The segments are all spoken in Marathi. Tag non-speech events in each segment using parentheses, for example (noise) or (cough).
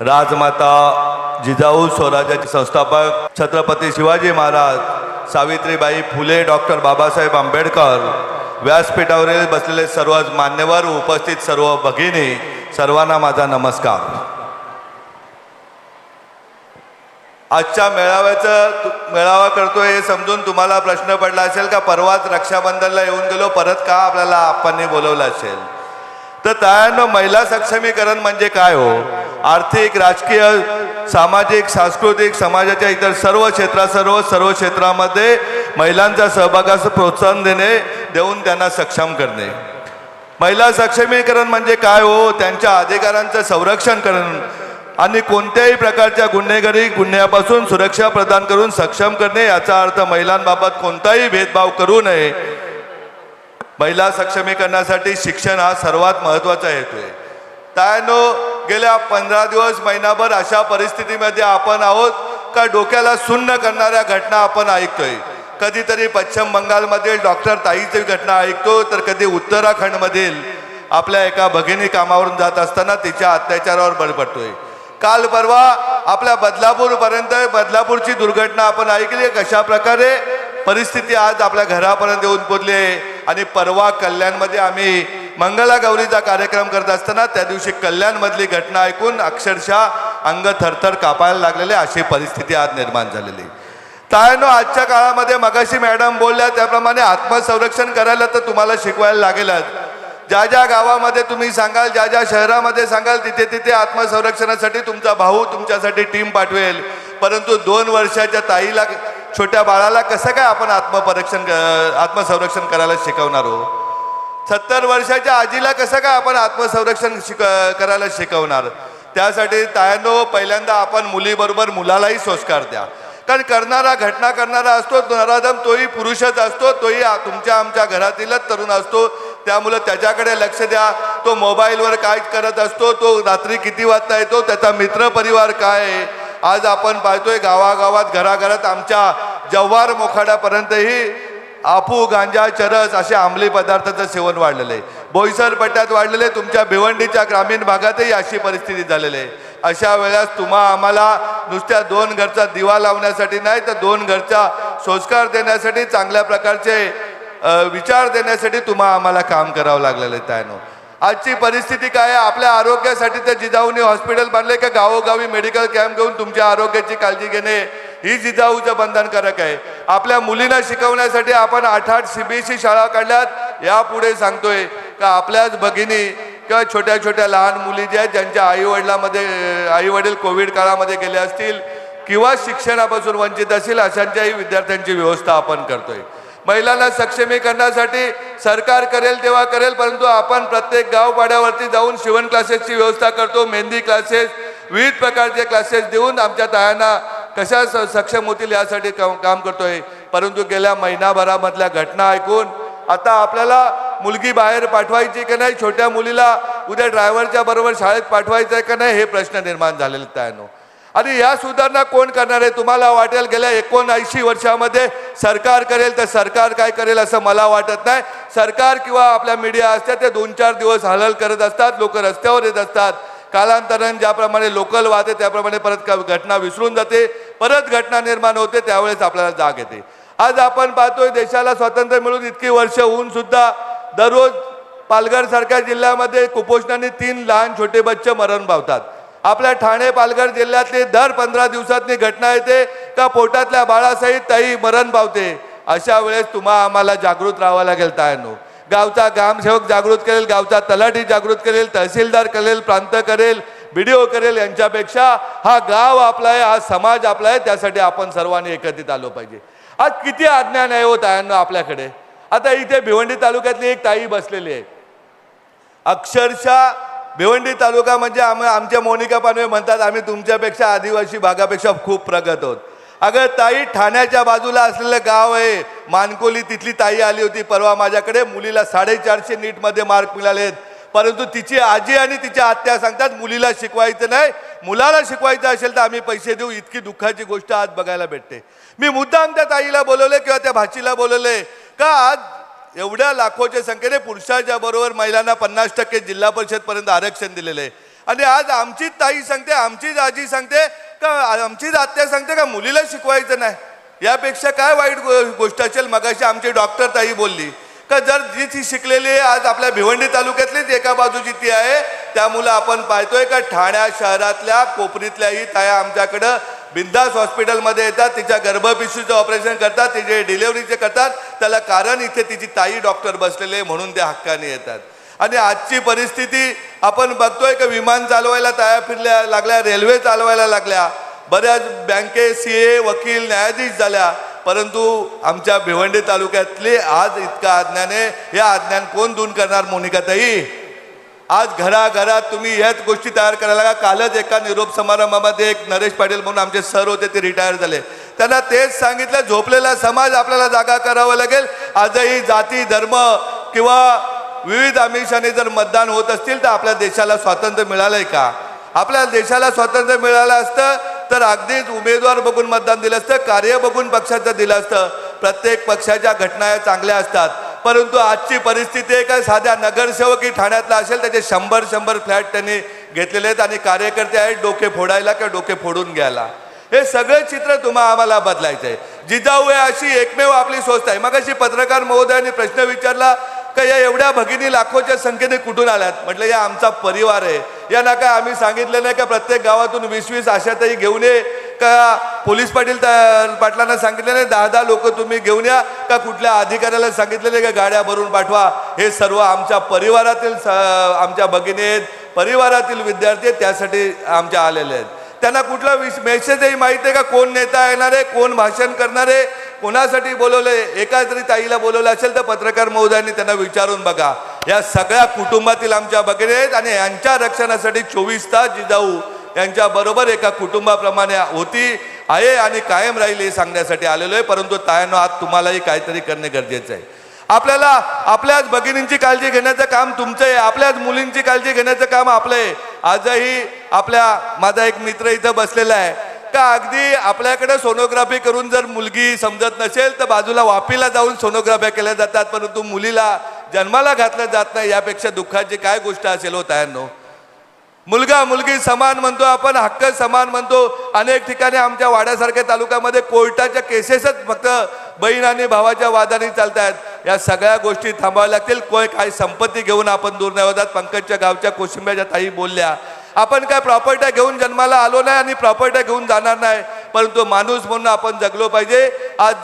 राजमाता जिजाऊ स्वराज्याचे संस्थापक छत्रपती शिवाजी महाराज सावित्रीबाई फुले डॉक्टर बाबासाहेब आंबेडकर व्यासपीठावरील बसलेले सर्व मान्यवर उपस्थित सर्व भगिनी सर्वांना माझा नमस्कार. आजच्या मेळाव्याचं मेळावा करतोय हे समजून तुम्हाला प्रश्न पडला असेल का परवाच रक्षाबंधनला येऊन गेलो परत का आपल्याला आप्पांनी बोलवलं असेल? तर त्यानं महिला सक्षमीकरण म्हणजे काय हो? आर्थिक राजकीय सामाजिक सांस्कृतिक समाजाच्या इतर सर्व क्षेत्रात सर्व सर्व क्षेत्रामध्ये महिलांच्या सहभागास प्रोत्साहन देणे देऊन त्यांना सक्षम करणे. महिला सक्षमीकरण म्हणजे काय हो? त्यांच्या अधिकारांचं संरक्षण करणं. आणि कोणत्याही प्रकारच्या गुन्हेगारी गुन्ह्यापासून सुरक्षा प्रदान करून सक्षम करणे याचा अर्थ महिलांबाबत कोणताही भेदभाव करू नये. महिला सक्षमीकरणासाठी शिक्षण हा सर्वात महत्त्वाचा हेतू आहे. त्यानो गेल्या पंधरा दिवस महिनाभर अशा परिस्थितीमध्ये आपण आहोत का डोक्याला सुन्न करणाऱ्या घटना आपण ऐकतोय? कधीतरी पश्चिम बंगालमधील डॉक्टर ताईची घटना ऐकतो तर कधी उत्तराखंडमधील आपल्या एका भगिनी कामावरून जात असताना तिच्या अत्याचारावर बळी काल परवा आपल्या बदलापूरपर्यंत बदलापूरची दुर्घटना आपण ऐकली कशा प्रकारे परिस्थिती आज आपल्या घरापर्यंत येऊन पोचली आहे. आणि परवा कल्याणमध्ये आम्ही मंगलागौरीचा कार्यक्रम करत असताना त्या दिवशी कल्याणमधली घटना ऐकून अक्षरशः अंग थरथर कापायला लागलेले अशी परिस्थिती आज निर्माण झालेली. तायनो आजच्या काळामध्ये मगाशी मॅडम बोलल्या त्याप्रमाणे आत्मसंरक्षण करायला तर तुम्हाला शिकवायला लागेलच. ज्या ज्या गावामध्ये तुम्ही सांगाल ज्या ज्या शहरामध्ये सांगाल तिथे तिथे आत्मसंरक्षणासाठी तुमचा भाऊ तुमच्यासाठी टीम पाठवेल. परंतु दोन वर्षाच्या ताईला छोट्या बाळाला कसं काय आपण आत्मपरक्षण क- आत्मसंरक्षण करायला शिकवणार आहोत सत्तर वर्षाच्या आजीला कसं काय आपण आत्मसंरक्षण शिक करायला शिकवणार? त्यासाठी तायनो पहिल्यांदा आपण मुलीबरोबर मुलालाही संस्कार द्या. कारण करणारा घटना करणारा असतो नराधम तोही पुरुषच असतो तोही तुमच्या आमच्या घरातीलच तरुण असतो. त्यामुळं त्याच्याकडे लक्ष द्या. तो मोबाईलवर काय करत असतो तो रात्री किती वाजता येतो त्याचा मित्र परिवार काय आहे? आज आपण पाहतोय गावागावात घराघरात आमच्या जव्हार मोखाड्यापर्यंतही आपू गांजा चरस असे अंमली पदार्थाचं सेवन वाढलेलं आहे. बोईसर पट्ट्यात वाढलेले तुमच्या भिवंडीच्या ग्रामीण भागातही अशी परिस्थिती झालेली आहे. अशा वेळेस तुम्हा आम्हाला नुसत्या दोन घरचा दिवा लावण्यासाठी नाही तर दोन घरचा संस्कार देण्यासाठी चांगल्या प्रकारचे विचार देण्यासाठी तुम्हा आम्हाला काम करावं लागलेलं आहे त्यानं. आजची परिस्थिती काय आहे? आपल्या आरोग्यासाठी ते जिजाऊने हॉस्पिटल बांधले का? गावोगावी मेडिकल कॅम्प घेऊन तुमच्या आरोग्याची काळजी घेणे ही जिजाऊचं बंधनकारक आहे. आपल्या मुलींना शिकवण्यासाठी आपण आठ आठ सीबीएसई शाळा काढल्यात यापुढे सांगतोय का आपल्याच भगिनी किंवा छोट्या छोट्या लहान मुली ज्या आहेत ज्यांच्या आई वडिलामध्ये आई वडील कोविड काळामध्ये गेले असतील किंवा शिक्षणापासून वंचित असतील अशांच्याही विद्यार्थ्यांची व्यवस्था आपण करतोय. महिलांना सक्षमीकरणासाठी सरकार करेल तेव्हा करेल परंतु आपण प्रत्येक गावपाड्यावरती जाऊन शिवण क्लासेसची व्यवस्था करतो. मेहंदी क्लासेस विविध प्रकारचे क्लासेस देऊन आमच्या तायांना कशा स- सक्षम होतील यासाठी काम काम करतोय? परंतु गेल्या महिनाभरामधल्या घटना ऐकून आता आपल्याला मुलगी बाहेर पाठवायची की नाही छोट्या मुलीला उद्या ड्रायव्हरच्या बरोबर शाळेत पाठवायचं आहे का नाही हे प्रश्न निर्माण झालेले त्यानो. आणि या सुधारणा कोण करणार आहे? तुम्हाला वाटेल गेल्या एकोणऐंशी वर्षामध्ये सरकार करेल तर सरकार काय करेल असं मला वाटत नाही. सरकार किंवा आपल्या मीडिया असतात ते दोन चार दिवस हलल करत असतात लोक रस्त्यावर येत असतात. कालांतराने ज्याप्रमाणे लोकल वाहते त्याप्रमाणे परत घटना विसरून जाते. परत घटना निर्माण होते त्यावेळेस आपल्याला जाग येते. आज आपण पाहतोय देशाला स्वातंत्र्य मिळून इतकी वर्ष होऊन सुद्धा दररोज पालघर सारख्या जिल्ह्यामध्ये कुपोषणाने तीन लहान छोटे बच्चे मरण पावतात. आपल्या ठाणे पालघर जिल्ह्यातली दर पंधरा दिवसातनी घटना येते का पोटातल्या बाळासहित ताई मरण पावते? अशा वेळेस तुम्हा आम्हाला जागृत राहावं लागेल तायनो. गावचा ग्रामसेवक जागृत करेल गावचा तलाठी जागृत करेल तहसीलदार करेल प्रांत करेल व्हिडिओ करेल यांच्यापेक्षा हा गाव आपला आहे हा समाज आपला आहे त्यासाठी आपण सर्वांनी एकत्रित आलो पाहिजे. आज किती अज्ञान आहे हो ताईंना आपल्याकडे. आता इथे भिवंडी तालुक्यातली एक ताई बसलेली आहे. अक्षरशः भिवंडी तालुका म्हणजे आम आमच्या मोनिका पानवे म्हणतात आम्ही तुमच्यापेक्षा आदिवासी भागापेक्षा खूप प्रगत आहोत. अगं ताई ठाण्याच्या बाजूला असलेलं गाव आहे मानकोली तिथली ताई आली होती परवा माझ्याकडे मुलीला साडेचारशे नीटमध्ये मार्क मिळालेत. परंतु तिची आजी आणि तिच्या आत्या सांगतात मुलीला शिकवायचं नाही. मुलाला शिकवायचं असेल तर आम्ही पैसे देऊ. इतकी दुःखाची गोष्ट आज बघायला भेटते. मी मुद्दाम त्या ताईला बोलवले किंवा त्या भाचीला बोलवले का आज एवढ्या लाखोच्या संख्येने पुरुषाच्या बरोबर महिलांना पन्नास टक्के जिल्हा परिषदपर्यंत आरक्षण दिलेलं आहे. आणि आज आमचीच ताई सांगते आमचीच आजी सांगते का आमचीच आत्या सांगते का मुलीला शिकवायचं नाही? यापेक्षा काय वाईट गो- गोष्ट असेल? मगाशी आमची डॉक्टर ताई बोलली का जर जी ती शिकलेली आहे आज आपल्या भिवंडी तालुक्यातलीच एका बाजूची ती आहे त्यामुळं आपण पाहतोय का ठाण्या शहरातल्या कोपरीतल्याही ताया आमच्याकडं बिंदास हॉस्पिटलमध्ये येतात तिच्या गर्भपिशूचं ऑपरेशन करतात तिचे डिलेवरीचे करतात त्याला कारण इथे तिची ताई डॉक्टर बसलेले म्हणून ते हक्काने येतात. आणि आजची परिस्थिती आपण बघतोय का विमान चालवायला तयार फिरल्या लागल्या रेल्वे चालवायला लागल्या बऱ्याच बँके सी ए वकील न्यायाधीश झाल्या परंतु आमच्या भिवंडी तालुक्यातले आज इतका अज्ञान आहे. या अज्ञान कोण दूर करणार मोनिकाताई आज घराघरात तुम्ही ह्याच गोष्टी तयार करायला लागा. कालच एका निरोप समारंभामध्ये एक नरेश पाटील म्हणून आमचे सर होते ते रिटायर झाले. त्यांना तेच सांगितलं झोपलेला समाज आपल्याला जागा करावा लागेल. आजही जाती धर्म किंवा विविध आमिषाने जर मतदान होत असतील तर आपल्या देशाला स्वातंत्र्य मिळालंय का? आपल्या देशाला स्वातंत्र्य मिळालं असतं तर अगदीच उमेदवार बघून मतदान दिलं असतं कार्य बघून पक्षाचं दिलं असतं. प्रत्येक पक्षाच्या घटना या चांगल्या असतात. परंतु आजची परिस्थिती आहे का साध्या नगरसेवकी ठाण्यातला असेल त्याचे शंभर शंभर फ्लॅट त्यांनी घेतलेले आहेत आणि कार्यकर्ते आहेत डोके फोडायला किंवा डोके फोडून घ्यायला. हे सगळं चित्र तुम्हा आम्हाला बदलायचं आहे जिजाऊ आहे अशी एकमेव आपली स्वस्त आहे. मग अशी पत्रकार महोदयाने प्रश्न विचारला का या एवढ्या भगिनी लाखोच्या संख्येने कुठून आल्यात? म्हटलं या आमचा परिवार आहे. या ना काय आम्ही सांगितलं नाही का प्रत्येक गावातून वीस वीस आशाताई घेऊन ये. का पोलीस पाटील पाटलांना सांगितलं नाही दहा दहा लोक तुम्ही घेऊन या. का कुठल्या अधिकाऱ्याला सांगितलेले नाही का गाड्या भरून पाठवा. हे सर्व आमच्या परिवारातील आमच्या भगिनी आहेत. परिवारातील विद्यार्थी आहेत त्यासाठी आमच्या आलेले आहेत. त्यांना कुठला विश मेसेजही माहिती आहे का कोण नेता येणार आहे कोण भाषण करणार आहे कोणासाठी बोलवलंय. एका जरी ताईला बोलवलं असेल तर पत्रकार महोदयांनी त्यांना विचारून बघा. या सगळ्या कुटुंबातील आमच्या भगिनी आणि यांच्या रक्षणासाठी चोवीस तास जिजाऊ यांच्या बरोबर एका कुटुंबाप्रमाणे होती आहे आणि कायम राहील हे सांगण्यासाठी आलेलो आहे. परंतु तायानो आज तुम्हालाही काहीतरी करणे गरजेचं आहे. आपल्याला आपल्याच भगिनींची काळजी घेण्याचं काम तुमचं आहे. आपल्याच मुलींची काळजी घेण्याचं काम आपलं आहे. आजही आपल्या माझा एक मित्र इथं बसलेला आहे. का अगदी आपल्याकडे सोनोग्राफी करून जर मुलगी समजत नसेल तर बाजूला वापीला जाऊन सोनोग्राफ्या केल्या जातात. परंतु मुलीला जन्माला घातलं जात नाही यापेक्षा दुःखाची काय गोष्ट असेल हो तायांनो? मुलगा मुलगी समान म्हणतो आपण हक्क समान म्हणतो. अनेक ठिकाणी आमच्या वाड्यासारख्या तालुक्यामध्ये कोर्टाच्या केसेसच फक्त बहीण आणि भावाच्या वादाने चालत आहेत या सगळ्या गोष्टी थांबाव्या लागतील. कोण काय संपत्ती घेऊन आपण दूर नाही होतात पंकजच्या गावच्या कोशिंब्याच्या ताई बोलल्या आपण काय प्रॉपर्ट्या घेऊन जन्माला आलो नाही आणि प्रॉपर्ट्या घेऊन जाणार नाही. परंतु माणूस म्हणून आपण जगलो पाहिजे. आज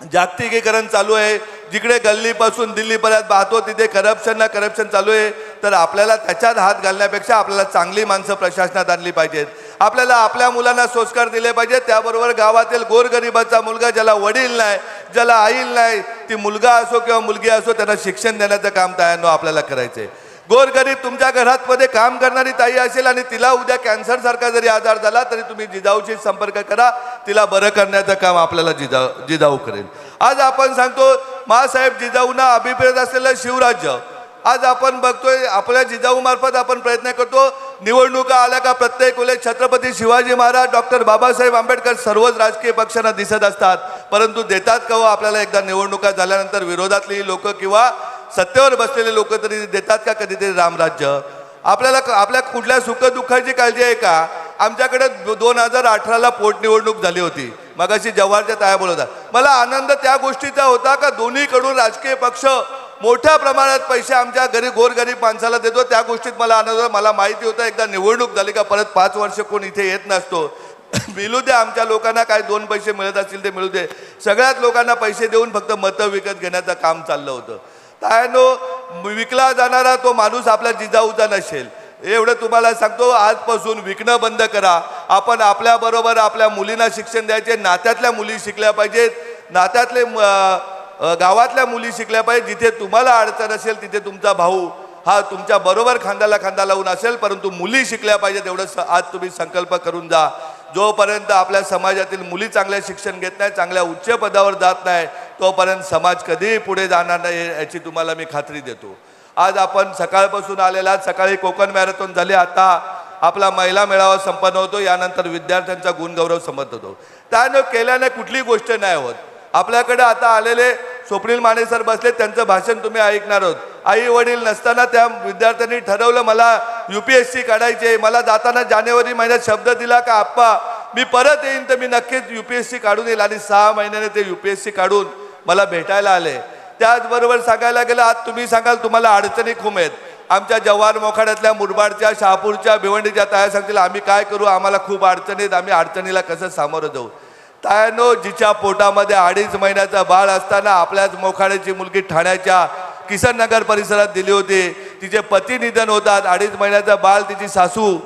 जागतिकीकरण चालू आहे. जिकडे गल्लीपासून दिल्लीपर्यंत पाहतो तिथे करप्शन ना करप्शन चालू आहे. तर आपल्याला त्याच्यात हात घालण्यापेक्षा आपल्याला चांगली माणसं प्रशासनात आणली पाहिजेत. आपल्याला आपल्या मुलांना संस्कार दिले पाहिजेत. त्याबरोबर गावातील गोरगरिबाचा मुलगा ज्याला वडील नाही ज्याला आईल नाही ती मुलगा असो किंवा मुलगी असो त्यांना शिक्षण देण्याचं काम तयार आपल्याला करायचं आहे गोरगरीब तुमच्या घरातमध्ये काम करणारी ताई असेल आणि तिला उद्या कॅन्सर सारखा जरी आजार झाला तरी तुम्ही जिजाऊशी संपर्क करा. तिला बरं करण्याचं काम आपल्याला जिजाऊ जिजाऊ करेल. आज आपण सांगतो मासाहेब जिजाऊंना अभिप्रेत असलेलं शिवराज्य. आज आपण बघतोय आपल्या जिजाऊ मार्फत आपण प्रयत्न करतो निवडणुका आल्या का प्रत्येक वेळेस छत्रपती शिवाजी महाराज डॉक्टर बाबासाहेब आंबेडकर सर्वच राजकीय पक्षांना दिसत असतात. परंतु देतात का हो आपल्याला एकदा निवडणुका झाल्यानंतर विरोधातली लोक किंवा सत्तेवर बसलेले लोक तरी देतात का कधीतरी रामराज्य आपल्याला आपल्या कुठल्या सुखदुःखाची काळजी आहे का? आमच्याकडे दोन हजार अठराला पोटनिवडणूक झाली होती. मगाशी जव्हारच्या ताया बोलतात मला आनंद त्या गोष्टीचा होता का दोन्हीकडून राजकीय पक्ष मोठ्या प्रमाणात पैसे आमच्या गरीब गोरगरीब माणसाला देतो? त्या गोष्टीत मला आनंद मला माहिती होतं एकदा निवडणूक झाली का परत पाच वर्ष कोण इथे येत नसतो. (coughs) मिळू दे आमच्या लोकांना काय दोन पैसे मिळत असतील ते मिळू दे. सगळ्याच लोकांना पैसे देऊन फक्त मतं विकत घेण्याचं काम चाललं होतं. त्यानो विकला जाणारा तो माणूस आपला जिजाऊचा नसेल. एवढं तुम्हाला सांगतो आजपासून विकणं बंद करा. आपण आपल्याबरोबर आपल्या मुलींना शिक्षण द्यायचे नात्यातल्या मुली शिकल्या पाहिजेत. नात्यातले म- गावातल्या मुली शिकल्या पाहिजे जिथे तुम्हाला अडचण असेल तिथे तुमचा भाऊ हा तुमच्या बरोबर खांद्याला खांदा लावून असेल परंतु मुली शिकल्या पाहिजेत एवढं स- आज तुम्ही संकल्प करून जा. जोपर्यंत आपल्या समाजातील मुली चांगल्या शिक्षण घेत नाही चांगल्या उच्च पदावर जात नाही तोपर्यंत समाज कधीही पुढे जाणार नाही याची तुम्हाला मी खात्री देतो. आज आपण सकाळपासून आलेला सकाळी कोकण मॅरेथॉन झाले आता आपला महिला मेळावा संपन्न होतो यानंतर विद्यार्थ्यांचा गुणगौरव संपन्न होतो. त्यानं केल्याने कुठली गोष्ट नाही होत. आपल्याकडे आता आलेले स्वप्नील माने सर बसले त्यांचं भाषण तुम्ही ऐकणार आहोत. आई वडील नसताना त्या विद्यार्थ्यांनी ठरवलं मला यू पी एस सी काढायचे मला जाताना जानेवारी महिन्यात शब्द दिला का आप्पा मी परत येईन तर मी नक्कीच यू पी एस सी काढून येईल. आणि सहा महिन्याने ते यू पी एस सी काढून मला भेटायला आले. त्याचबरोबर सांगायला गेलं आज तुम्ही सांगाल तुम्हाला अडचणी खूप आहेत. आमच्या जव्हार मोखाड्यातल्या मुरबाडच्या शहापूरच्या भिवंडीच्या ताया सांगतील आम्ही काय करू? आम्हाला खूप अडचणीत आम्ही अडचणीला कसं सामोरं जाऊ? तायानो जिच्या पोटामध्ये अडीच महिन्याचा बाळ असताना आपल्याच मोखाड्याची मुलगी ठाण्याच्या किसन नगर परिसरात दिली होती. तिचे पती निधन होतात. अडीच महिन्याचा बाळ तिची सासू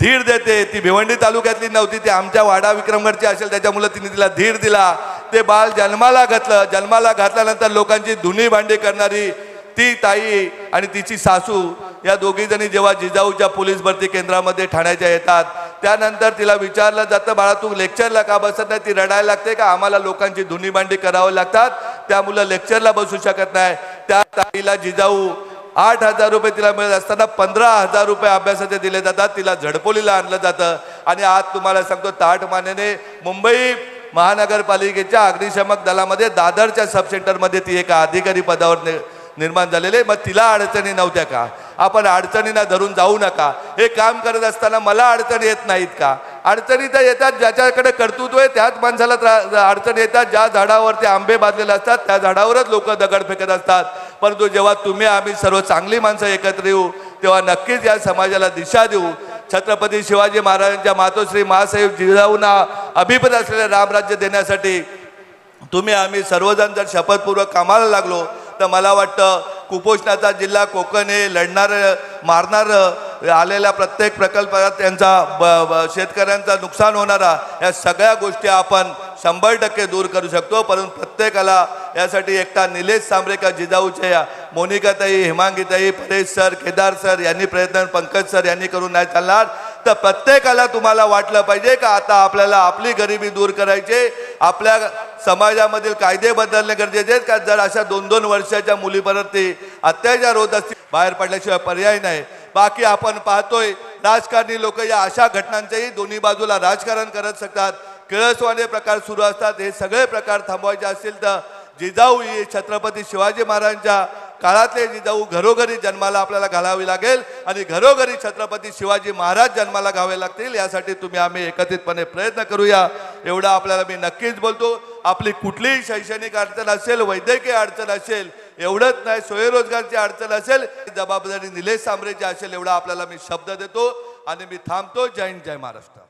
धीर देते. ती भिवंडी तालुक्यातली नव्हती. ती आमच्या वाडा विक्रमगडची असेल. त्याच्यामुळे तिने तिला धीर दिला. ते बाळ जन्माला घातलं. जन्माला घातल्यानंतर लोकांची धुनी भांडी करणारी ती ताई आणि तिची सासू या दोघी जणी जेव्हा जिजाऊच्या पोलीस भरती केंद्रामध्ये ठाण्याच्या येतात त्यानंतर तिला विचारलं जातं बाळा तू लेक्चरला का बसत नाही? ती रडायला लागते का? आम्हाला लोकांची धुनी मांडी करावं लागतात. त्या मुलं लेक्चरला बसू शकत नाही. त्या ताईला जिजाऊ आठ हजार रुपये तिला मिळत असताना पंधरा हजार रुपये अभ्यासाचे दिले जातात. तिला झडपोलीला आणलं जातं. आणि आज तुम्हाला सांगतो ताट मानेने मुंबई महानगरपालिकेच्या अग्निशमक दलामध्ये दादरच्या सबसेंटरमध्ये ती एका अधिकारी पदावर नि- निर्माण झालेले मग तिला अडचणी नव्हत्या का? आपण अडचणींना धरून जाऊ नका. हे काम करत असताना मला अडचणी येत नाहीत का? अडचणी तर येतात ज्याच्याकडे कर्तृत्व आहे त्याच माणसाला त्रा- अडचणी येतात. ज्या झाडावरती आंबे बांधलेले असतात त्या झाडावरच लोक दगड फेकत असतात. परंतु जेव्हा तुम्ही आम्ही सर्व चांगली माणसं एकत्र येऊ तेव्हा नक्कीच या समाजाला दिशा देऊ. छत्रपती शिवाजी महाराजांच्या मातोश्री महासाहेब जिजाऊंना अभिप्रेत असलेले रामराज्य देण्यासाठी तुम्ही आम्ही सर्वजण जर शपथपूर्वक कामाला लागलो तर मला वाटतं कुपोषणाचा जिल्हा कोकण हे लढणारं मारणारं आलेल्या प्रत्येक प्रकल्पात त्यांचा ब- शेतकऱ्यांचा नुकसान होणारा या सगळ्या गोष्टी आपण शंभर टक्के दूर करू शकतो. परंतु प्रत्येकाला यासाठी एकटा निलेश सांबरेकर जिजाऊचे या मोनिकाताई हेमांगीताई परेश सर केदार सर यांनी प्रयत्न पंकज सर यांनी करून नाही चालणार. तर प्रत्येकाला तुम्हाला वाटलं पाहिजे का आता आपल्याला आपली गरिबी दूर करायची आपल्या समाजामधील कायदे बदलणे गरजेचे आहेत. का जर अशा दोन दोन वर्षाच्या मुलीपर्यंत अत्याचार होत असतील बाहेर पडल्याशिवाय पर्याय नाही. बाकी आपण पाहतोय राजकारणी लोक या अशा घटनांच्याही दोन्ही बाजूला राजकारण करत शकतात किळसवाने प्रकार सुरू असतात. हे सगळे प्रकार थांबवायचे असतील तर जिजाऊ ही छत्रपती शिवाजी महाराजांच्या काळातले जिजाऊ घरोघरी जन्माला आपल्याला घालावी लागेल आणि घरोघरी छत्रपती शिवाजी महाराज जन्माला घावे लागतील यासाठी तुम्ही आम्ही एकत्रितपणे प्रयत्न करूया. एवढं आपल्याला मी नक्कीच बोलतो. आपली कुठलीही शैक्षणिक अडचण असेल वैद्यकीय अडचण असेल एवढंच नाही स्वयंरोजगारची अडचण असेल जबाबदारी निलेश सांबरेची असेल एवढा आपल्याला मी शब्द देतो आणि मी थांबतो. जय हिंद जय महाराष्ट्र.